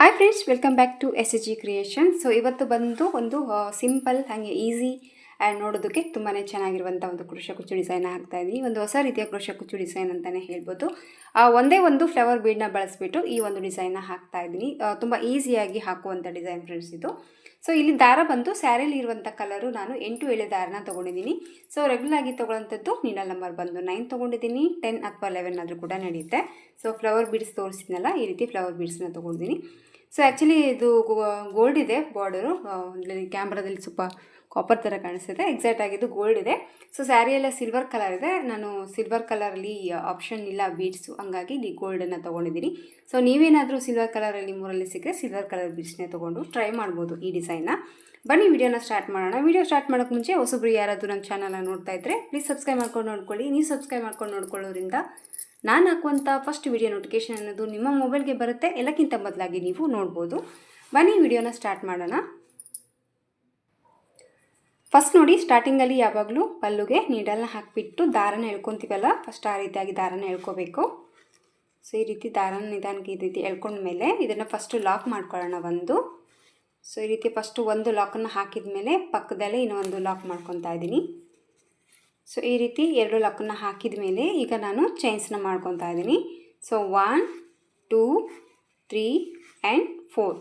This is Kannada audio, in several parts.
Hi friends welcome back to S G creation so ಇವತ್ತು ಬಂದು ಒಂದು ಸಿಂಪಲ್ ಹಾಗೆ ಈಸಿ ಆ್ಯಂಡ್ ನೋಡೋದಕ್ಕೆ ತುಂಬಾ ಚೆನ್ನಾಗಿರುವಂಥ ಒಂದು ಕೃಷಿ ಕುಚ್ಚು ಡಿಸೈನ್ ಹಾಕ್ತಾ ಇದ್ದೀನಿ ಒಂದು ಹೊಸ ರೀತಿಯ ಕೃಷಿ ಕುಚ್ಚು ಡಿಸೈನ್ ಅಂತಲೇ ಹೇಳ್ಬೋದು. ಒಂದೇ ಒಂದು ಫ್ಲವರ್ ಬೀಡ್ನ ಬಳಸಿಬಿಟ್ಟು ಈ ಒಂದು ಡಿಸೈನ್ನ ಹಾಕ್ತಾ ಇದ್ದೀನಿ. ತುಂಬ ಈಸಿಯಾಗಿ ಹಾಕುವಂಥ ಡಿಸೈನ್ ಫ್ರೆಂಡ್ಸ್ ಇದು. ಸೊ ಇಲ್ಲಿ ದಾರ ಬಂದು ಸ್ಯಾರಿಲಿ ಇರುವಂಥ ಕಲರು ನಾನು ಎಂಟು ಎಳೆ ದಾರನ ತೊಗೊಂಡಿದ್ದೀನಿ. ಸೊ ರೆಗ್ಯುಲರ್ ಆಗಿ ತೊಗೊಳ್ಳೋಂಥದ್ದು ನೀಡಲ್ ನಂಬರ್ ಬಂದು ನೈನ್ ತೊಗೊಂಡಿದ್ದೀನಿ. ಟೆನ್ ಅಥವಾ ಲೆವೆನ್ ಆದರೂ ಕೂಡ ನಡೆಯುತ್ತೆ ಸೊ ಫ್ಲವರ್ ಬೀಡ್ಸ್ ತೋರಿಸಿದ್ನಲ್ಲ, ಈ ರೀತಿ ಫ್ಲವರ್ ಬೀಡ್ಸ್ನ ತೊಗೊಂಡಿದ್ದೀನಿ. ಸೊ ಆ್ಯಕ್ಚುಲಿ ಇದು ಗೋಲ್ಡ್ ಇದೆ ಬಾರ್ಡರು ಕ್ಯಾಮ್ರಾದಲ್ಲಿ ಸ್ವಲ್ಪ ಕಾಪರ್ ಥರ ಕಾಣಿಸ್ತಿದೆ. ಎಕ್ಸಾಕ್ಟ್ ಆಗಿದ್ದು ಗೋಲ್ಡ್ ಇದೆ. ಸೊ ಸ್ಯಾರಿ ಎಲ್ಲ ಸಿಲ್ವರ್ ಕಲರ್ ಇದೆ. ನಾನು ಸಿಲ್ವರ್ ಕಲರಲ್ಲಿ ಆಪ್ಷನ್ ಇಲ್ಲ ಬೀಡ್ಸು ಹಂಗಾಗಿ ಇಲ್ಲಿ ಗೋಲ್ಡನ್ನು ತೊಗೊಂಡಿದ್ದೀನಿ. ಸೊ ನೀವೇನಾದರೂ ಸಿಲ್ವರ್ ಕಲರಲ್ಲಿ ಮೂರಲ್ಲಿ ಸಿಕ್ಕರೆ ಸಿಲ್ವರ್ ಕಲರ್ ಬೀಡ್ಸ್ನೇ ತೊಗೊಂಡು ಟ್ರೈ ಮಾಡ್ಬೋದು ಈ ಡಿಸೈನ್ನ ಬನ್ನಿ ವಿಡಿಯೋನ ಸ್ಟಾರ್ಟ್ ಮಾಡೋಣ. ವಿಡಿಯೋ ಸ್ಟಾರ್ಟ್ ಮಾಡೋಕ್ಕೆ ಮುಂಚೆ ಹೊಸಬ್ರು ಯಾರಾದರೂ ನನ್ನ ಚಾನಲ್ನ ನೋಡ್ತಾ ಇದ್ದರೆ ಪ್ಲೀಸ್ ಸಬ್ಸ್ಕ್ರೈಬ್ ಮಾಡ್ಕೊಂಡು ನೋಡ್ಕೊಳ್ಳಿ. ನೀವು ಸಬ್ಸ್ಕ್ರೈಬ್ ಮಾಡ್ಕೊಂಡು ನೋಡ್ಕೊಳ್ಳೋದ್ರಿಂದ ನಾನು ಹಾಕುವಂಥ ಫಸ್ಟ್ ವಿಡಿಯೋ ನೋಟಿಫಿಕೇಷನ್ ಅನ್ನೋದು ನಿಮ್ಮ ಮೊಬೈಲ್ಗೆ ಬರುತ್ತೆ. ಎಲ್ಲಕ್ಕಿಂತ ಬದಲಾಗಿ ನೀವು ನೋಡ್ಬೋದು. ಬನ್ನಿ ವಿಡಿಯೋನ ಸ್ಟಾರ್ಟ್ ಮಾಡೋಣ. ಫಸ್ಟ್ ನೋಡಿ ಸ್ಟಾರ್ಟಿಂಗಲ್ಲಿ ಯಾವಾಗಲೂ ಪಲ್ಲುಗೆ ನೀಡಲ್ನ ಹಾಕಿಬಿಟ್ಟು ದಾರನ ಎಳ್ಕೊತೀವಲ್ಲ? ಫಸ್ಟ್ ಆ ರೀತಿಯಾಗಿ ದಾರನ ಎಳ್ಕೋಬೇಕು. ಸೊ ಈ ರೀತಿ ದಾರನ ನಿಧಾನಕ್ಕೆ ಈ ರೀತಿ ಎಳ್ಕೊಂಡ್ಮೇಲೆ ಇದನ್ನು ಫಸ್ಟು ಲಾಕ್ ಮಾಡ್ಕೊಳ್ಳೋಣ ಒಂದು. ಸೊ ಈ ರೀತಿ ಫಸ್ಟು ಒಂದು ಲಾಕನ್ನು ಹಾಕಿದ ಮೇಲೆ ಪಕ್ಕದಲ್ಲೇ ಇನ್ನೊಂದು ಲಾಕ್ ಮಾಡ್ಕೊತಾ ಇದ್ದೀನಿ. ಸೊ ಈ ರೀತಿ ಎರಡು ಲಾಕನ್ನು ಹಾಕಿದ ಮೇಲೆ ಈಗ ನಾನು ಚೈನ್ಸ್ನ ಮಾಡ್ಕೊತಾ ಇದ್ದೀನಿ. So one two three and four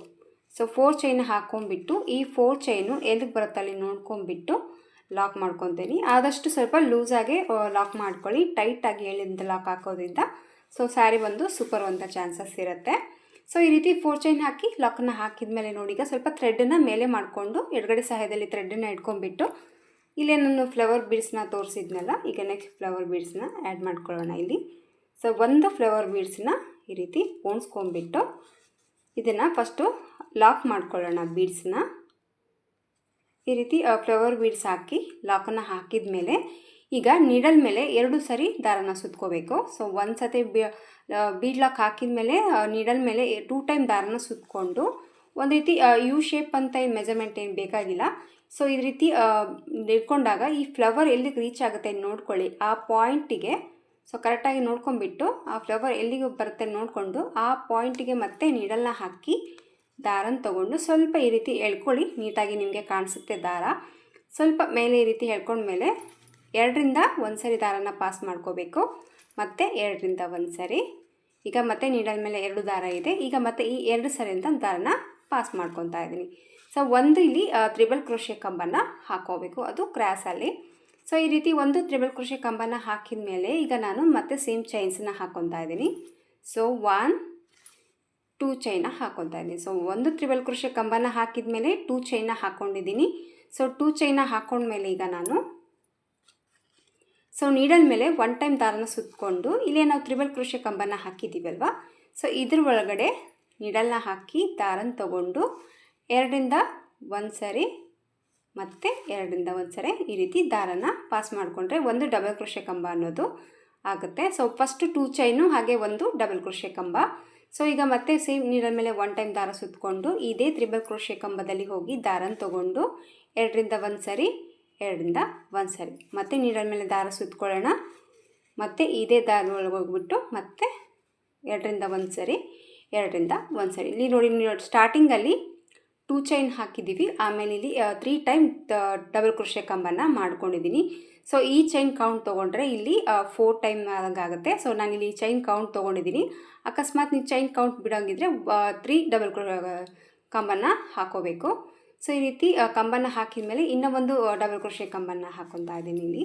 so four chain ಹಾಕೊಂಡ್ಬಿಟ್ಟು, ಈ ಫೋರ್ ಚೈನು ಎಲ್ಲಿಗೆ ಬರುತ್ತೆ ಅಲ್ಲಿ ನೋಡ್ಕೊಂಡ್ಬಿಟ್ಟು ಲಾಕ್ ಮಾಡ್ಕೊತೀನಿ. ಆದಷ್ಟು ಸ್ವಲ್ಪ ಲೂಸಾಗಿ ಲಾಕ್ ಮಾಡ್ಕೊಳ್ಳಿ. ಟೈಟಾಗಿ ಎಲ್ಲಿಂದ ಲಾಕ್ ಹಾಕೋದ್ರಿಂದ ಸೊ ಸ್ಯಾರಿ ಬಂದು ಸೂಪರ್ ಅಂತ ಚಾನ್ಸಸ್ ಇರುತ್ತೆ. ಸೊ ಈ ರೀತಿ ಫೋರ್ ಚೈನ್ ಹಾಕಿ ಲಾಕನ್ನು ಹಾಕಿದ ಮೇಲೆ ನೋಡಿ, ಈಗ ಸ್ವಲ್ಪ ಥ್ರೆಡ್ಡನ್ನು ಮೇಲೆ ಮಾಡಿಕೊಂಡು, ಎಡಗಡೆ ಸಹಾಯದಲ್ಲಿ ಥ್ರೆಡ್ಡನ್ನು ಇಟ್ಕೊಂಡ್ಬಿಟ್ಟು, ಇಲ್ಲೇ ನಾನು ಫ್ಲವರ್ ಬೀಡ್ಸ್ನ ತೋರಿಸಿದ್ನಲ್ಲ, ಈಗ ನೆಕ್ಸ್ಟ್ ಫ್ಲವರ್ ಬೀಡ್ಸ್ನ ಆ್ಯಡ್ ಮಾಡ್ಕೊಳ್ಳೋಣ ಇಲ್ಲಿ. ಸೊ ಒಂದು ಫ್ಲವರ್ ಬೀಡ್ಸ್ನ ಈ ರೀತಿ ಪೋಣಿಸ್ಕೊಂಬಿಟ್ಟು ಇದನ್ನು ಫಸ್ಟು ಲಾಕ್ ಮಾಡ್ಕೊಳ್ಳೋಣ ಬೀಡ್ಸ್ನ. ಈ ರೀತಿ ಫ್ಲವರ್ ಬೀಡ್ಸ್ ಹಾಕಿ, ಲಾಕನ್ನು ಹಾಕಿದ ಮೇಲೆ ಈಗ ನೀಡಲ್ ಮೇಲೆ ಎರಡು ಸರಿ ದಾರನ ಸುತ್ಕೋಬೇಕು. ಸೊ ಒಂದು ಸತಿ ಬೀಡ್ ಲಾಕ್ ಹಾಕಿದ ಮೇಲೆ ನೀಡಲ್ ಮೇಲೆ ಟೂ ಟೈಮ್ ದಾರನ ಸುತ್ಕೊಂಡು, ಒಂದು ರೀತಿ ಯು ಶೇಪ್ ಅಂತ ಏನು ಮೆಜರ್ಮೆಂಟ್ ಏನು ಬೇಕಾಗಿಲ್ಲ. ಸೊ ಈ ರೀತಿ ಇಟ್ಕೊಂಡಾಗ ಈ ಫ್ಲವರ್ ಎಲ್ಲಿಗೆ ರೀಚ್ ಆಗುತ್ತೆ ನೋಡ್ಕೊಳ್ಳಿ. ಆ ಪಾಯಿಂಟಿಗೆ ಸೊ ಕರೆಕ್ಟಾಗಿ ನೋಡ್ಕೊಂಬಿಟ್ಟು ಆ ಫ್ಲವರ್ ಎಲ್ಲಿಗೆ ಬರುತ್ತೆ ನೋಡಿಕೊಂಡು, ಆ ಪಾಯಿಂಟಿಗೆ ಮತ್ತೆ ನೀಡಲ್ನ ಹಾಕಿ ದಾರನ ತಗೊಂಡು ಸ್ವಲ್ಪ ಈ ರೀತಿ ಎಳ್ಕೊಳ್ಳಿ, ನೀಟಾಗಿ ನಿಮಗೆ ಕಾಣಿಸುತ್ತೆ ದಾರ. ಸ್ವಲ್ಪ ಮೇಲೆ ಈ ರೀತಿ ಎಳ್ಕೊಂಡ್ಮೇಲೆ ಎರಡರಿಂದ ಒಂದು ಸರಿ ದಾರನ ಪಾಸ್ ಮಾಡ್ಕೋಬೇಕು. ಮತ್ತು ಎರಡರಿಂದ ಒಂದು ಸರಿ. ಈಗ ಮತ್ತೆ ನೀಡಲ್ ಮೇಲೆ ಎರಡು ದಾರ ಇದೆ. ಈಗ ಮತ್ತೆ ಈ ಎರಡು ಸರಿಯಿಂದ ದಾರನ ಪಾಸ್ ಮಾಡ್ಕೊತಾ ಇದ್ದೀನಿ. ಸೊ ಒಂದು ಇಲ್ಲಿ ತ್ರಿಬಲ್ ಕೃಷಿ ಕಂಬನ ಹಾಕೋಬೇಕು. ಅದು ಕ್ರಾಸಲ್ಲಿ ಸೊ ಈ ರೀತಿ ಒಂದು ತ್ರಿಬಲ್ ಕೃಷಿ ಕಂಬನ ಹಾಕಿದ ಮೇಲೆ ಈಗ ನಾನು ಮತ್ತೆ ಸೇಮ್ ಚೈನ್ಸನ್ನ ಹಾಕ್ಕೊತಾ ಇದ್ದೀನಿ. ಸೊ ಒನ್ ಟೂ ಚೈನ ಹಾಕ್ಕೊತಾ ಇದ್ದೀನಿ. ಸೊ ಒಂದು ತ್ರಿಬಲ್ ಕೃಷಿ ಕಂಬನ ಹಾಕಿದ ಮೇಲೆ ಟೂ ಚೈನ ಹಾಕ್ಕೊಂಡಿದ್ದೀನಿ ಸೊ ಟೂ ಚೈನ ಹಾಕ್ಕೊಂಡ್ಮೇಲೆ ಈಗ ನಾನು ಸೊ ನೀಡಲ್ ಮೇಲೆ ಒನ್ ಟೈಮ್ ದಾರನ ಸುತ್ತಕೊಂಡು ಇಲ್ಲೇ ನಾವು ತ್ರಿಬಲ್ ಕೃಷಿ ಕಂಬನ ಹಾಕಿದ್ದೀವಲ್ವಾ ಸೊ ಇದ್ರ ಒಳಗಡೆ ನೀಡಲ್ನ ಹಾಕಿ ದಾರನ ತಗೊಂಡು ಎರಡರಿಂದ ಒಂದು ಸರಿ ಮತ್ತು ಎರಡರಿಂದ ಒಂದು ಸರಿ ಈ ರೀತಿ ದಾರನ ಪಾಸ್ ಮಾಡಿಕೊಂಡ್ರೆ ಒಂದು ಡಬಲ್ ಕೃಷಿ ಕಂಬ ಅನ್ನೋದು ಆಗುತ್ತೆ. ಸೊ ಫಸ್ಟು ಟೂ ಚೈನು ಹಾಗೆ ಒಂದು ಡಬಲ್ ಕೃಷಿ ಕಂಬ. ಸೊ ಈಗ ಮತ್ತೆ ಸೇಮ್ ನೀಡಲ್ ಮೇಲೆ ಒನ್ ಟೈಮ್ ದಾರ ಸುತ್ತಕೊಂಡು ಇದೇ ತ್ರಿಬಲ್ ಕ್ರೋಶೆ ಕಂಬದಲ್ಲಿ ಹೋಗಿ ದಾರನ ತಗೊಂಡು, ಎರಡರಿಂದ ಒಂದು ಸರಿ, ಎರಡರಿಂದ ಒಂದು ಸರಿ. ಮತ್ತೆ ನೀಡಲ್ ಮೇಲೆ ದಾರ ಸುತ್ತಕೊಳ್ಳೋಣ ಮತ್ತೆ ಇದೇ ದಾರ ಹೋಗ್ಬಿಟ್ಟು ಮತ್ತೆ ಎರಡರಿಂದ ಒಂದು ಸರಿ, ಎರಡರಿಂದ ಒಂದು ಸರಿ. ಇಲ್ಲಿ ನೋಡಿ, ನೀವು ಸ್ಟಾರ್ಟಿಂಗಲ್ಲಿ ಟೂ ಚೈನ್ ಹಾಕಿದ್ದೀವಿ. ಆಮೇಲೆ ಇಲ್ಲಿ ತ್ರೀ ಟೈಮ್ ಡಬಲ್ ಕ್ರೋಶೆ ಕಂಬನ ಮಾಡ್ಕೊಂಡಿದ್ದೀನಿ. ಸೊ ಈ ಚೈನ್ ಕೌಂಟ್ ತೊಗೊಂಡ್ರೆ ಇಲ್ಲಿ ಫೋರ್ ಟೈಮ್ ಆಗುತ್ತೆ ಸೊ ನಾನು ಇಲ್ಲಿ ಚೈನ್ ಕೌಂಟ್ ತೊಗೊಂಡಿದ್ದೀನಿ. ಅಕಸ್ಮಾತ್ ನೀವು ಚೈನ್ ಕೌಂಟ್ ಬಿಡೋಂಗಿದ್ರೆ ತ್ರೀ ಡಬಲ್ ಕಂಬನ ಹಾಕೋಬೇಕು. ಸೊ ಈ ರೀತಿ ಕಂಬನ ಹಾಕಿದ ಮೇಲೆ ಇನ್ನೂ ಒಂದು ಡಬಲ್ ಕ್ರೋಶೆ ಕಂಬನ ಹಾಕೊತಾ ಇದ್ದೀನಿ ಇಲ್ಲಿ.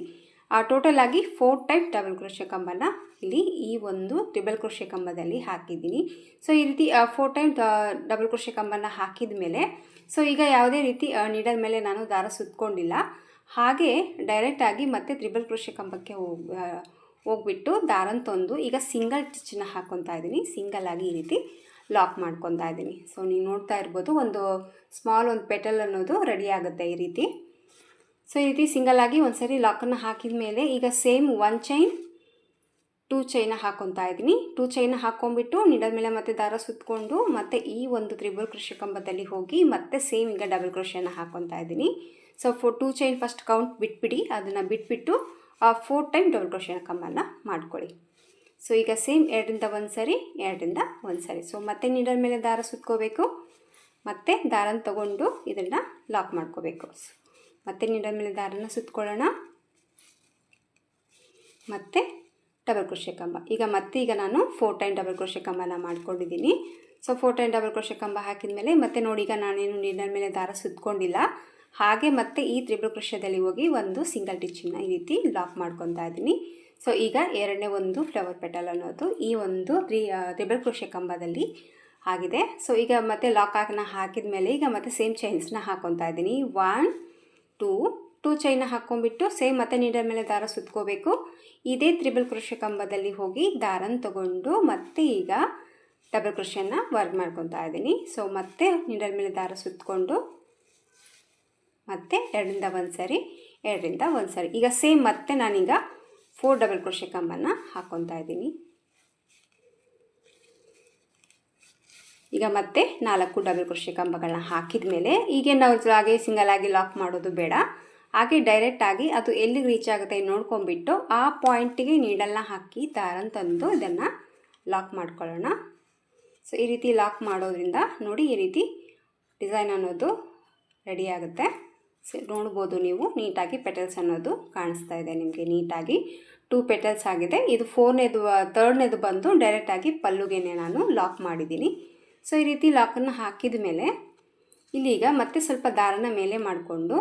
ಟೋಟಲ್ ಆಗಿ ಫೋರ್ ಟೈಪ್ ಡಬಲ್ ಕ್ರೋಶೆ ಕಂಬನ ಇಲ್ಲಿ ಈ ಒಂದು ಟ್ರಿಬಲ್ ಕ್ರೋಶೆ ಕಂಬದಲ್ಲಿ ಹಾಕಿದ್ದೀನಿ. ಸೊ ಈ ರೀತಿ ಫೋರ್ ಟೈಮ್ ಡಬಲ್ ಕ್ರೋಶೆ ಕಂಬನ ಹಾಕಿದ ಮೇಲೆ ಸೊ ಈಗ ಯಾವುದೇ ರೀತಿ ನೀಡಲ್ ಮೇಲೆ ನಾನು ದಾರ ಸುತ್ತಕೊಂಡಿಲ್ಲ ಹಾಗೆ ಡೈರೆಕ್ಟಾಗಿ ಮತ್ತೆ ತ್ರಿಬಲ್ ಕ್ರೋಶೆ ಕಂಬಕ್ಕೆ ಹೋಗಿ ಹೋಗ್ಬಿಟ್ಟು ದಾರನ ತಂದು ಈಗ ಸಿಂಗಲ್ ಸ್ಟಿಚ್ಚನ್ನ ಹಾಕ್ಕೊತಾ ಇದ್ದೀನಿ. ಸಿಂಗಲ್ ಆಗಿ ಈ ರೀತಿ ಲಾಕ್ ಮಾಡ್ಕೊತಾ ಇದ್ದೀನಿ. ಸೊ ನೀವು ನೋಡ್ತಾ ಇರ್ಬೋದು ಒಂದು ಸ್ಮಾಲ್ ಒಂದು ಪೆಟಲ್ ಅನ್ನೋದು ರೆಡಿ ಆಗುತ್ತೆ ಈ ರೀತಿ. ಸೊ ಈ ರೀತಿ ಸಿಂಗಲ್ ಆಗಿ ಒಂದು ಸರಿ ಲಾಕನ್ನು ಹಾಕಿದ ಮೇಲೆ ಈಗ ಸೇಮ್ ಒನ್ ಚೈನ್ ಟೂ ಚೈನ ಹಾಕೊತಾ ಇದ್ದೀನಿ. ಟೂ ಚೈನ ಹಾಕೊಂಡ್ಬಿಟ್ಟು ನಿಡಲ್ ಮೇಲೆ ಮತ್ತೆ ದಾರ ಸುತ್ತಕೊಂಡು ಮತ್ತೆ ಈ ಒಂದು ತ್ರಿಬಲ್ ಕೃಷಿ ಕಂಬದಲ್ಲಿ ಹೋಗಿ ಮತ್ತೆ ಸೇಮ್ ಈಗ ಡಬಲ್ ಕೃಷಿಯನ್ನು ಹಾಕೊತಾ ಇದ್ದೀನಿ. So four two chain first count ಬಿಟ್ಬಿಡಿ. ಅದನ್ನು ಬಿಟ್ಬಿಟ್ಟು ಫೋರ್ ಟೈಮ್ ಡಬಲ್ ಕೃಷಿಯ ಕಂಬನ ಮಾಡ್ಕೊಳ್ಳಿ. ಸೊ ಈಗ ಸೇಮ್ ಎರಡರಿಂದ ಒಂದು ಸರಿ ಎರಡರಿಂದ ಒಂದು ಸರಿ ಸೊ ಮತ್ತೆ ನೀಡಲ್ ಮೇಲೆ ದಾರ ಸುತ್ಕೋಬೇಕು. ಮತ್ತು ದಾರನ ತಗೊಂಡು ಇದನ್ನು ಲಾಕ್ ಮಾಡ್ಕೋಬೇಕು. ಮತ್ತೆ ನೀಡಲ್ ಮೇಲೆ ದಾರನ ಸುತ್ತಕೊಳ್ಳೋಣ ಮತ್ತು ಡಬಲ್ ಕ್ರೋಶೆ ಕಂಬ. ಈಗ ಮತ್ತೆ ಈಗ ನಾನು ಫೋರ್ ಟೈಮ್ ಡಬಲ್ ಕ್ರೋಶೆ ಕಂಬನ ಮಾಡ್ಕೊಂಡಿದ್ದೀನಿ. So four time double crochet ಕಂಬ ಹಾಕಿದ ಮೇಲೆ ಮತ್ತೆ ನೋಡಿ, ಈಗ ನಾನೇನು ನೀಡಲ್ ಮೇಲೆ ದಾರ ಸುತ್ತಕೊಂಡಿಲ್ಲ ಹಾಗೆ ಮತ್ತೆ ಈ ತ್ರಿಬಲ್ ಕ್ರೋಶದಲ್ಲಿ ಹೋಗಿ ಒಂದು ಸಿಂಗಲ್ ಟಿಚ್ಚಿಂಗ್ನ ಈ ರೀತಿ ಲಾಕ್ ಮಾಡ್ಕೊತಾ ಇದ್ದೀನಿ. ಸೊ ಈಗ ಎರಡನೇ ಒಂದು ಫ್ಲವರ್ ಪೆಟಲ್ ಅನ್ನೋದು ಈ ಒಂದು ತ್ರಿ ತ್ರಿಬಲ್ ಕ್ರೋಶೆ ಕಂಬದಲ್ಲಿ ಆಗಿದೆ. ಸೊ ಈಗ ಮತ್ತೆ ಲಾಕ್ ಹಾಕಿದ ಮೇಲೆ ಈಗ ಮತ್ತೆ ಸೇಮ್ ಚೈನ್ಸ್ನ ಹಾಕೊತಾ ಇದ್ದೀನಿ. ಒನ್ ಟೂ ಟೂ ಚೈನ ಹಾಕ್ಕೊಂಡ್ಬಿಟ್ಟು ಸೇಮ್ ಮತ್ತೆ ನೀಡಲ್ ಮೇಲೆ ದಾರ ಸುತ್ಕೋಬೇಕು. ಇದೇ ತ್ರಿಬಲ್ ಕೃಷಿ ಕಂಬದಲ್ಲಿ ಹೋಗಿ ದಾರನ ತಗೊಂಡು ಮತ್ತೆ ಈಗ ಡಬಲ್ ಕೃಷಿಯನ್ನು ವರ್ಕ್ ಮಾಡ್ಕೊತಾ ಇದ್ದೀನಿ. ಸೊ ಮತ್ತೆ ನೀಡಲ್ ಮೇಲೆ ದಾರ ಸುತ್ತಕೊಂಡು ಮತ್ತೆ ಎರಡರಿಂದ ಒಂದು ಸರಿ, ಎರಡರಿಂದ ಒಂದು ಸರಿ. ಈಗ ಸೇಮ್ ಮತ್ತೆ ನಾನೀಗ ಫೋರ್ ಡಬಲ್ ಕ್ರೋಶೆ ಕಂಬನ ಹಾಕ್ಕೊತಾ ಇದ್ದೀನಿ. ಈಗ ಮತ್ತೆ ನಾಲ್ಕು ಡಬಲ್ ಕೃಷಿ ಕಂಬಗಳನ್ನ ಹಾಕಿದ ಮೇಲೆ ಈಗ ನಾವು ಹಾಗೆ ಸಿಂಗಲ್ ಆಗಿ ಲಾಕ್ ಮಾಡೋದು ಬೇಡ. ಹಾಗೆ ಡೈರೆಕ್ಟಾಗಿ ಅದು ಎಲ್ಲಿಗೆ ರೀಚ್ ಆಗುತ್ತೆ ನೋಡ್ಕೊಂಡ್ಬಿಟ್ಟು ಆ ಪಾಯಿಂಟಿಗೆ ನೀಡಲ್ನ ಹಾಕಿ ದಾರನ ತಂದು ಇದನ್ನು ಲಾಕ್ ಮಾಡ್ಕೊಳ್ಳೋಣ. ಸೊ ಈ ರೀತಿ ಲಾಕ್ ಮಾಡೋದ್ರಿಂದ ನೋಡಿ ಈ ರೀತಿ ಡಿಸೈನ್ ಅನ್ನೋದು ರೆಡಿ ಆಗುತ್ತೆ. ನೋಡ್ಬೋದು ನೀವು ನೀಟಾಗಿ ಪೆಟಲ್ಸ್ ಅನ್ನೋದು ಕಾಣಿಸ್ತಾ ಇದೆ ನಿಮಗೆ ನೀಟಾಗಿ. ಟೂ ಪೆಟಲ್ಸ್ ಆಗಿದೆ. ಇದು ಫೋರ್ನೇದು ತರ್ಡ್ನೇದು ಬಂದು ಡೈರೆಕ್ಟಾಗಿ ಪಲ್ಲುಗೆನೆ ನಾನು ಲಾಕ್ ಮಾಡಿದ್ದೀನಿ. ಸೊ, ಈ ರೀತಿ ಲಾಕನ್ನು ಹಾಕಿದ ಮೇಲೆ ಇಲ್ಲಿಗ ಮತ್ತೆ ಸ್ವಲ್ಪ ದಾರನ ಮೇಲೆ ಮಾಡಿಕೊಂಡು,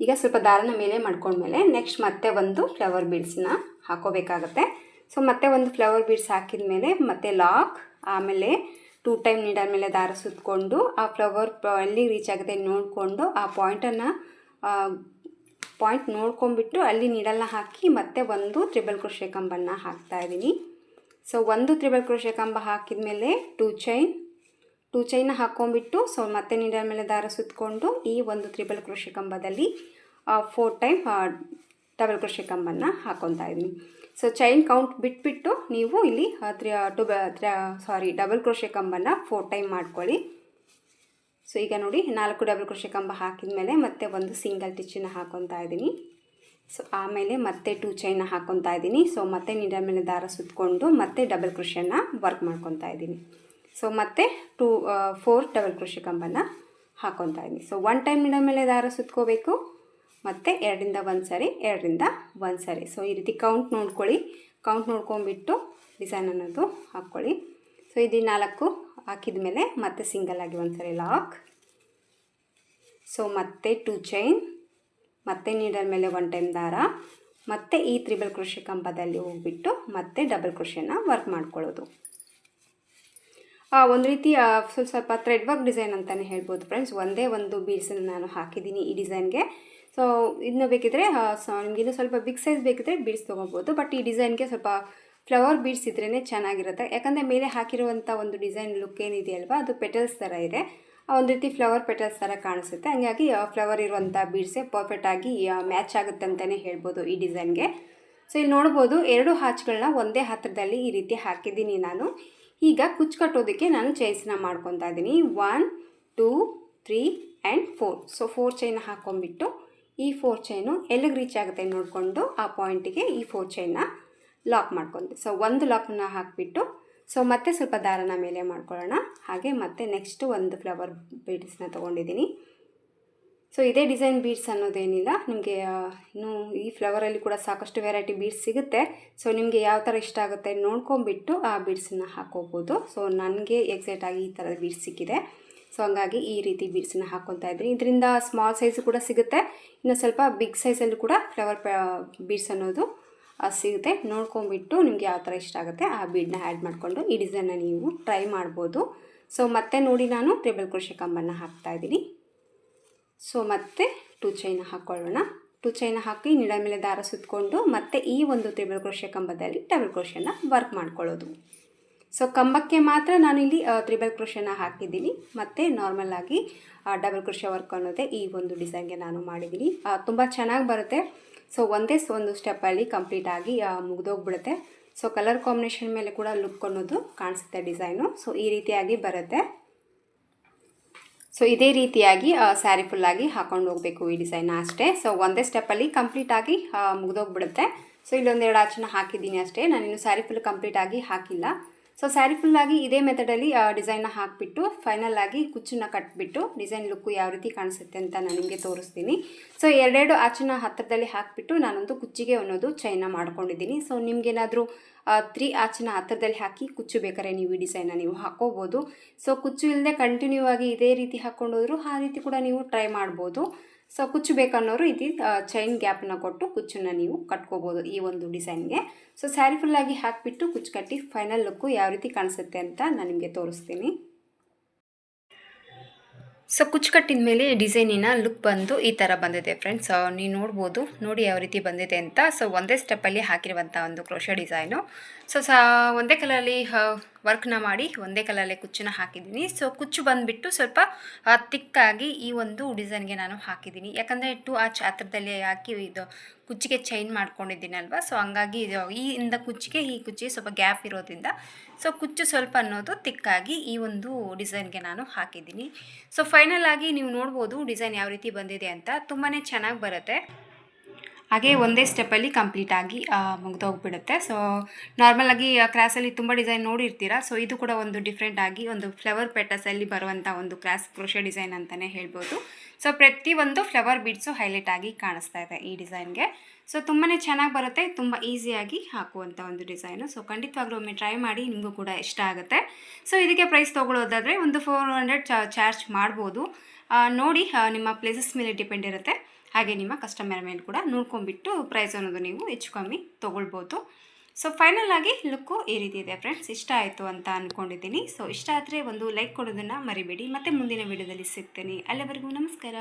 ಈಗ ಸ್ವಲ್ಪ ದಾರನ ಮೇಲೆ ಮಾಡ್ಕೊಂಡ್ಮೇಲೆ ನೆಕ್ಸ್ಟ್ ಮತ್ತೆ ಒಂದು ಫ್ಲವರ್ ಬೀಡ್ಸನ್ನ ಹಾಕೋಬೇಕಾಗತ್ತೆ. ಸೊ ಮತ್ತೆ ಒಂದು ಫ್ಲವರ್ ಬೀಡ್ಸ್ ಹಾಕಿದ ಮೇಲೆ ಮತ್ತೆ ಲಾಕ್ ಆಮೇಲೆ ಟೂ ಟೈಮ್ ನೀಡಾದ ಮೇಲೆ ದಾರ ಸುತ್ತಕೊಂಡು ಆ ಫ್ಲವರ್ ಅಲ್ಲಿ ರೀಚ್ ಆಗುತ್ತೆ ನೋಡಿಕೊಂಡು ಆ ಪಾಯಿಂಟನ್ನು ಪಾಯಿಂಟ್ ನೋಡ್ಕೊಂಬಿಟ್ಟು ಅಲ್ಲಿ ನೀಡಲ್ನ ಹಾಕಿ ಮತ್ತೆ ಒಂದು ತ್ರಿಬಲ್ ಕೃಷಿ ಕಂಬನ್ನು ಹಾಕ್ತಾ ಇದ್ದೀನಿ. ಸೊ ಒಂದು ತ್ರಿಬಲ್ ಕ್ರೋಶೆ ಕಂಬ ಹಾಕಿದ ಮೇಲೆ ಟೂ ಚೈನ್ ಟೂ ಚೈನ ಹಾಕ್ಕೊಂಬಿಟ್ಟು ಸೊ ಮತ್ತೆ ನೀಡಲ್ ಮೇಲೆ ದಾರ ಸುತ್ತಕೊಂಡು ಈ ಒಂದು ತ್ರಿಬಲ್ ಕ್ರೋಶೆ ಕಂಬದಲ್ಲಿ ಫೋರ್ ಟೈಮ್ ಡಬಲ್ ಕ್ರೋಶೆ ಕಂಬನ್ನು ಹಾಕ್ಕೊತಾ ಇದ್ದೀನಿ ಸೊ ಚೈನ್ ಕೌಂಟ್ ಬಿಟ್ಬಿಟ್ಟು ನೀವು ಇಲ್ಲಿ ತ್ರಿ ಟು ಸಾರಿ ಡಬಲ್ ಕ್ರೋಶೆ ಕಂಬನ್ನು ಫೋರ್ ಟೈಮ್ ಮಾಡ್ಕೊಳ್ಳಿ. ಸೊ ಈಗ ನೋಡಿ, ನಾಲ್ಕು ಡಬಲ್ ಕ್ರೋಶೆ ಕಂಬ ಹಾಕಿದ ಮೇಲೆ ಮತ್ತೆ ಒಂದು ಸಿಂಗಲ್ ಟಿಚ್ಚನ್ನು ಹಾಕ್ಕೊತಾ ಇದ್ದೀನಿ. ಸೊ ಆಮೇಲೆ ಮತ್ತೆ ಟೂ ಚೈನ ಹಾಕ್ಕೊತಾ ಇದ್ದೀನಿ. ಸೊ ಮತ್ತೆ ನೀಡ ಮೇಲೆ ದಾರ ಸುತ್ತಕೊಂಡು ಮತ್ತೆ ಡಬಲ್ ಕೃಷಿಯನ್ನು ವರ್ಕ್ ಮಾಡ್ಕೊತಾ ಇದ್ದೀನಿ. ಸೊ ಮತ್ತೆ ಟೂ ಫೋರ್ ಡಬಲ್ ಕೃಷಿ ಕಂಬನ ಹಾಕ್ಕೊತಾ ಇದ್ದೀನಿ. ಸೊ ಒನ್ ಟೈಮ್ ನೀಡ ಮೇಲೆ ದಾರ ಸುತ್ಕೋಬೇಕು. ಮತ್ತೆ ಎರಡರಿಂದ ಒಂದು ಸರಿ, ಎರಡರಿಂದ ಒಂದು ಸರಿ. ಸೊ ಈ ರೀತಿ ಕೌಂಟ್ ನೋಡ್ಕೊಳ್ಳಿ. ಕೌಂಟ್ ನೋಡ್ಕೊಂಬಿಟ್ಟು ಡಿಸೈನ್ ಅನ್ನೋದು ಹಾಕ್ಕೊಳ್ಳಿ. ಸೊ ಇದು ನಾಲ್ಕು ಹಾಕಿದ ಮೇಲೆ ಮತ್ತೆ ಸಿಂಗಲ್ ಆಗಿ ಒಂದು ಸರಿ ಲಾಕ್ ಸೊ ಮತ್ತೆ ಟೂ ಚೈನ್ ಮತ್ತೆ ನೀಡಲ್ ಮೇಲೆ ಒನ್ ಟೈಮ್ ದಾರ. ಮತ್ತೆ ಈ ತ್ರಿಬಲ್ ಕೃಷಿ ಕಂಬದಲ್ಲಿ ಹೋಗ್ಬಿಟ್ಟು ಮತ್ತೆ ಡಬಲ್ ಕೃಷಿಯನ್ನು ವರ್ಕ್ ಮಾಡ್ಕೊಳ್ಳೋದು. ಒಂದು ರೀತಿ ಸ್ವಲ್ಪ ಸ್ವಲ್ಪ ಥ್ರೆಡ್ ವರ್ಕ್ ಡಿಸೈನ್ ಅಂತಲೇ ಹೇಳ್ಬೋದು ಫ್ರೆಂಡ್ಸ್ ಒಂದೇ ಒಂದು ಬೀಡ್ಸನ್ನು ನಾನು ಹಾಕಿದ್ದೀನಿ ಈ ಡಿಸೈನ್ಗೆ ಸೊ ಇನ್ನು ಬೇಕಿದ್ರೆ ಸೊ, ನಿಮಗೆ ಇನ್ನೂ ಸ್ವಲ್ಪ ಬಿಗ್ ಸೈಜ್ ಬೇಕಿದ್ರೆ ಬೀಡ್ಸ್ ತೊಗೋಬೋದು. ಬಟ್ ಈ ಡಿಸೈನ್ಗೆ ಸ್ವಲ್ಪ ಫ್ಲವರ್ ಬೀಡ್ಸ್ ಇದ್ರೇ ಚೆನ್ನಾಗಿರುತ್ತೆ. ಯಾಕಂದರೆ ಮೇಲೆ ಹಾಕಿರುವಂಥ ಒಂದು ಡಿಸೈನ್ ಲುಕ್ ಏನಿದೆಯಲ್ವ, ಅದು ಪೆಟಲ್ಸ್ ಥರ ಇದೆ. ಒಂದು ರೀತಿ ಫ್ಲವರ್ ಪೆಟಲ್ಸ್ ಥರ ಕಾಣಿಸುತ್ತೆ. ಹಂಗಾಗಿ ಫ್ಲವರ್ ಇರುವಂಥ ಬೀಡ್ಸೇ ಪರ್ಫೆಕ್ಟಾಗಿ ಮ್ಯಾಚ್ ಆಗುತ್ತೆ ಅಂತಲೇ ಹೇಳ್ಬೋದು ಈ ಡಿಸೈನ್ಗೆ ಸೊ ಇಲ್ಲಿ ನೋಡ್ಬೋದು, ಎರಡು ಹಾಚ್ಗಳನ್ನ ಒಂದೇ ಹತ್ತಿರದಲ್ಲಿ ಈ ರೀತಿ ಹಾಕಿದ್ದೀನಿ ನಾನು. ಈಗ ಕುಚ್ಚು ಕಟ್ಟೋದಕ್ಕೆ ನಾನು ಚೈನ್ಸ್ನ ಮಾಡ್ಕೊತಾ ಇದ್ದೀನಿ. One two three and four so four chain ಹಾಕ್ಕೊಂಬಿಟ್ಟು ಈ ಫೋರ್ ಚೈನು ಎಲ್ಲಿಗೆ ರೀಚ್ ಆಗುತ್ತೆ ನೋಡಿಕೊಂಡು ಆ ಪಾಯಿಂಟಿಗೆ ಈ ಫೋರ್ ಚೈನ್ನ ಲಾಕ್ ಮಾಡ್ಕೊಂಡೆ. ಸೊ ಒಂದು ಲಾಕ್ನ ಹಾಕಿಬಿಟ್ಟು ಸೊ ಮತ್ತೆ ಸ್ವಲ್ಪ ದಾರನ ಮೇಲೆ ಮಾಡ್ಕೊಳ್ಳೋಣ. ಹಾಗೆ ಮತ್ತೆ ನೆಕ್ಸ್ಟು ಒಂದು ಫ್ಲವರ್ ಬೀಡ್ಸ್ನ ತೊಗೊಂಡಿದ್ದೀನಿ. ಸೊ ಇದೇ ಡಿಸೈನ್ ಬೀಡ್ಸ್ ಅನ್ನೋದೇನಿಲ್ಲ. ನಿಮಗೆ ಇನ್ನು ಈ ಫ್ಲವರಲ್ಲಿ ಕೂಡ ಸಾಕಷ್ಟು ವೆರೈಟಿ ಬೀಡ್ಸ್ ಸಿಗುತ್ತೆ. ಸೊ ನಿಮಗೆ ಯಾವ ಥರ ಇಷ್ಟ ಆಗುತ್ತೆ ನೋಡ್ಕೊಂಬಿಟ್ಟು ಆ ಬೀಡ್ಸನ್ನ ಹಾಕೋಬೋದು. ಸೊ ನನಗೆ ಎಕ್ಸಾಕ್ಟಾಗಿ ಈ ಥರದ ಬೀಡ್ಸ್ ಸಿಕ್ಕಿದೆ. ಸೊ ಹಂಗಾಗಿ ಈ ರೀತಿ ಬೀಡ್ಸನ್ನ ಹಾಕ್ಕೊತಾ ಇದ್ದೀನಿ. ಇದರಿಂದ ಸ್ಮಾಲ್ ಸೈಜು ಕೂಡ ಸಿಗುತ್ತೆ. ಇನ್ನು ಸ್ವಲ್ಪ ಬಿಗ್ ಸೈಜಲ್ಲೂ ಕೂಡ ಫ್ಲವರ್ ಬೀಡ್ಸ್ ಅನ್ನೋದು ಸಿಗುತ್ತೆ. ನೋಡ್ಕೊಂಬಿಟ್ಟು ನಿಮಗೆ ಯಾವ ಥರ ಇಷ್ಟ ಆಗುತ್ತೆ ಆ ಬೀಡನ್ನ ಆ್ಯಡ್ ಮಾಡಿಕೊಂಡು ಈ ಡಿಸೈನ್ನ ನೀವು ಟ್ರೈ ಮಾಡ್ಬೋದು. ಸೊ ಮತ್ತೆ ನೋಡಿ ನಾನು ಟೇಬಲ್ ಕ್ರೋಶೆ ಕಂಬನ್ನು ಹಾಕ್ತಾಯಿದ್ದೀನಿ ಸೊ ಮತ್ತೆ ಟೂ ಚೈನ ಹಾಕ್ಕೊಳ್ಳೋಣ ಟೂ ಚೈನ ಹಾಕಿ ನಿಡ ಮೇಲೆ ದಾರ ಸುತ್ತಕೊಂಡು ಮತ್ತೆ ಈ ಒಂದು ಟೇಬಲ್ ಕ್ರೋಶೆ ಕಂಬದಲ್ಲಿ ಟೇಬಲ್ ಕ್ರೋಶೆನ ವರ್ಕ್ ಮಾಡ್ಕೊಳ್ಳೋದು. ಸೊ ಕಂಬಕ್ಕೆ ಮಾತ್ರ ನಾನಿಲ್ಲಿ ತ್ರಿಬಲ್ ಕ್ರೋಶನ ಹಾಕಿದ್ದೀನಿ. ಮತ್ತು ನಾರ್ಮಲ್ ಆಗಿ ಡಬಲ್ ಕ್ರೋಶ ವರ್ಕ್ ಅನ್ನೋದೇ ಈ ಒಂದು ಡಿಸೈನ್ಗೆ ನಾನು ಮಾಡಿದ್ದೀನಿ. ತುಂಬ ಚೆನ್ನಾಗಿ ಬರುತ್ತೆ. ಸೊ ಒಂದೇ ಒಂದು ಸ್ಟೆಪ್ಪಲ್ಲಿ ಕಂಪ್ಲೀಟಾಗಿ ಮುಗಿದೋಗ್ಬಿಡುತ್ತೆ. ಸೊ ಕಲರ್ ಕಾಂಬಿನೇಷನ್ ಮೇಲೆ ಕೂಡ ಲುಕ್ ಅನ್ನೋದು ಕಾಣಿಸುತ್ತೆ ಡಿಸೈನು ಸೊ ಈ ರೀತಿಯಾಗಿ ಬರುತ್ತೆ. ಸೊ ಇದೇ ರೀತಿಯಾಗಿ ಸ್ಯಾರಿ ಫುಲ್ಲಾಗಿ ಹಾಕೊಂಡು ಹೋಗಬೇಕು ಈ ಡಿಸೈನ್ ಅಷ್ಟೇ. ಸೊ ಒಂದೇ ಸ್ಟೆಪ್ಪಲ್ಲಿ ಕಂಪ್ಲೀಟಾಗಿ ಮುಗಿದೋಗ್ಬಿಡುತ್ತೆ. ಸೊ ಇಲ್ಲೊಂದೆರಡು ಆಚನ ಹಾಕಿದ್ದೀನಿ ಅಷ್ಟೇ. ನಾನಿನ್ನು ಸ್ಯಾರಿ ಫುಲ್ ಕಂಪ್ಲೀಟ್ ಆಗಿ ಹಾಕಿಲ್ಲ. ಸೊ ಸ್ಯಾರಿ ಫುಲ್ಲಾಗಿ ಇದೇ ಮೆಥಡಲ್ಲಿ ಡಿಸೈನ್ನ ಹಾಕಿಬಿಟ್ಟು ಫೈನಲ್ ಆಗಿ ಕುಚ್ಚನ್ನ ಕಟ್ಬಿಟ್ಟು ಡಿಸೈನ್ ಲುಕ್ಕು ಯಾವ ರೀತಿ ಕಾಣಿಸುತ್ತೆ ಅಂತ ನಾನು ನಿಮಗೆ ತೋರಿಸ್ತೀನಿ. ಸೊ ಎರಡೆರಡು ಆಚೆನ ಹತ್ತಿರದಲ್ಲಿ ಹಾಕಿಬಿಟ್ಟು, ನಾನೊಂದು ಕುಚ್ಚಿಗೆ ಅನ್ನೋದು ಚೈನ ಮಾಡ್ಕೊಂಡಿದ್ದೀನಿ. ಸೊ ನಿಮಗೇನಾದರೂ ತ್ರೀ ಆಚಿನ ಹತ್ತಿರದಲ್ಲಿ ಹಾಕಿ ಕುಚ್ಚು ಬೇಕಾದ್ರೆ ನೀವು ಈ ಡಿಸೈನ್ನ ನೀವು ಹಾಕೋಬೋದು. ಸೊ ಕುಚ್ಚು ಇಲ್ಲದೆ ಕಂಟಿನ್ಯೂ ಆಗಿ ಇದೇ ರೀತಿ ಹಾಕ್ಕೊಂಡು ಹೋದ್ರು, ಆ ರೀತಿ ಕೂಡ ನೀವು ಟ್ರೈ ಮಾಡ್ಬೋದು. ಸೊ ಕುಚ್ಚು ಬೇಕನ್ನೋರು ಇದು ಚೈನ್ ಗ್ಯಾಪನ್ನ ಕೊಟ್ಟು ಕುಚ್ಚನ್ನು ನೀವು ಕಟ್ಕೋಬೋದು ಈ ಒಂದು ಡಿಸೈನ್ಗೆ ಸೊ ಸ್ಯಾರಿ ಫುಲ್ಲಾಗಿ ಹಾಕಿಬಿಟ್ಟು ಕುಚ್ಚು ಕಟ್ಟಿ ಫೈನಲ್ ಲುಕ್ಕು ಯಾವ ರೀತಿ ಕಾಣಿಸುತ್ತೆ ಅಂತ ನಾನು ನಿಮಗೆ ತೋರಿಸ್ತೀನಿ. ಸೊ ಕುಚ್ಚು ಕಟ್ಟಿದ ಮೇಲೆ ಡಿಸೈನಿನ ಲುಕ್ ಬಂದು ಈ ಥರ ಬಂದಿದೆ ಫ್ರೆಂಡ್ಸ್ ನೀವು ನೋಡ್ಬೋದು. ನೋಡಿ ಯಾವ ರೀತಿ ಬಂದಿದೆ ಅಂತ. ಸೊ ಒಂದೇ ಸ್ಟೆಪ್ಪಲ್ಲಿ ಹಾಕಿರುವಂಥ ಒಂದು ಕ್ರೋಶ ಡಿಸೈನು ಸೊ ಸಾ, ಒಂದೇ ಕಲರಲ್ಲಿ ವರ್ಕ್ನ ಮಾಡಿ ಒಂದೇ ಕಲರಲ್ಲಿ ಕುಚ್ಚನ್ನ ಹಾಕಿದ್ದೀನಿ. ಸೊ ಕುಚ್ಚು ಬಂದುಬಿಟ್ಟು ಸ್ವಲ್ಪ ತಿಕ್ಕಾಗಿ ಈ ಒಂದು ಡಿಸೈನ್ಗೆ ನಾನು ಹಾಕಿದ್ದೀನಿ. ಯಾಕಂದರೆ ಟು ಆ ಚಾತ್ರದಲ್ಲಿ ಹಾಕಿ ಇದು ಕುಚ್ಚಿಗೆ ಚೈನ್ ಮಾಡ್ಕೊಂಡಿದ್ದೀನಲ್ವ? ಸೊ ಹಂಗಾಗಿ ಇದು ಈ ಇಂದ ಕುಚ್ಚಿಗೆ ಈ ಕುಚ್ಚಿಗೆ ಸ್ವಲ್ಪ ಗ್ಯಾಪ್ ಇರೋದ್ರಿಂದ ಸೊ ಕುಚ್ಚು ಸ್ವಲ್ಪ ಅನ್ನೋದು ತಿಕ್ಕಾಗಿ ಈ ಒಂದು ಡಿಸೈನ್ಗೆ ನಾನು ಹಾಕಿದ್ದೀನಿ. ಸೊ ಫೈನಲ್ ಆಗಿ ನೀವು ನೋಡ್ಬೋದು ಡಿಸೈನ್ ಯಾವ ರೀತಿ ಬಂದಿದೆ ಅಂತ. ತುಂಬಾ ಚೆನ್ನಾಗಿ ಬರುತ್ತೆ. ಹಾಗೆ ಒಂದೇ ಸ್ಟೆಪ್ಪಲ್ಲಿ ಕಂಪ್ಲೀಟಾಗಿ ಮುಗ್ದೋಗ್ಬಿಡುತ್ತೆ ಸೊ ನಾರ್ಮಲಾಗಿ ಕ್ರಾಸಲ್ಲಿ ತುಂಬ ಡಿಸೈನ್ ನೋಡಿರ್ತೀರ? ಸೊ ಇದು ಕೂಡ ಒಂದು ಡಿಫ್ರೆಂಟ್ ಆಗಿ ಒಂದು ಫ್ಲವರ್ ಪೆಟಸಲ್ಲಿ ಬರುವಂಥ ಒಂದು ಕ್ರಾಸ್ ಕ್ರೋಶೆ ಡಿಸೈನ್ ಅಂತಲೇ ಹೇಳ್ಬೋದು. ಸೊ ಪ್ರತಿಯೊಂದು ಫ್ಲವರ್ ಬೀಡ್ಸು ಹೈಲೈಟ್ ಆಗಿ ಕಾಣಿಸ್ತಾ ಇದೆ ಈ ಡಿಸೈನ್ಗೆ ಸೊ ತುಂಬಾ ಚೆನ್ನಾಗಿ ಬರುತ್ತೆ. ತುಂಬ ಈಸಿಯಾಗಿ ಹಾಕುವಂಥ ಒಂದು ಡಿಸೈನು ಸೊ ಖಂಡಿತವಾಗ್ಲೂ ಒಮ್ಮೆ ಟ್ರೈ ಮಾಡಿ ನಿಮಗೂ ಕೂಡ ಇಷ್ಟ ಆಗುತ್ತೆ. ಸೊ ಇದಕ್ಕೆ ಪ್ರೈಸ್ ತೊಗೊಳೋದಾದರೆ ಒಂದು ಫೋರ್ ಹಂಡ್ರೆಡ್ ಚಾರ್ಜ್ ಮಾಡ್ಬೋದು. ನೋಡಿ ನಿಮ್ಮ ಪ್ಲೇಸಸ್ ಮೇಲೆ ಡಿಪೆಂಡ್ ಇರುತ್ತೆ. ಹಾಗೆ ನಿಮ್ಮ ಕಸ್ಟಮರ್ ಮೇಲೆ ಕೂಡ ನೋಡ್ಕೊಂಬಿಟ್ಟು ಪ್ರೈಸ್ ಅನ್ನೋದು ನೀವು ಹೆಚ್ಚು ಕಮ್ಮಿ ತೊಗೊಳ್ಬೋದು. ಸೊ ಫೈನಲ್ ಆಗಿ ಲುಕ್ಕು ಈ ರೀತಿ ಇದೆ ಫ್ರೆಂಡ್ಸ್ ಇಷ್ಟ ಆಯಿತು ಅಂತ ಅಂದ್ಕೊಂಡಿದ್ದೀನಿ ಸೊ ಇಷ್ಟ ಆದರೆ ಒಂದು ಲೈಕ್ ಕೊಡೋದನ್ನು ಮರಿಬೇಡಿ. ಮತ್ತೆ ಮುಂದಿನ ವಿಡಿಯೋದಲ್ಲಿ ಸಿಗ್ತೀನಿ. ಅಲ್ಲಿವರೆಗೂ ನಮಸ್ಕಾರ.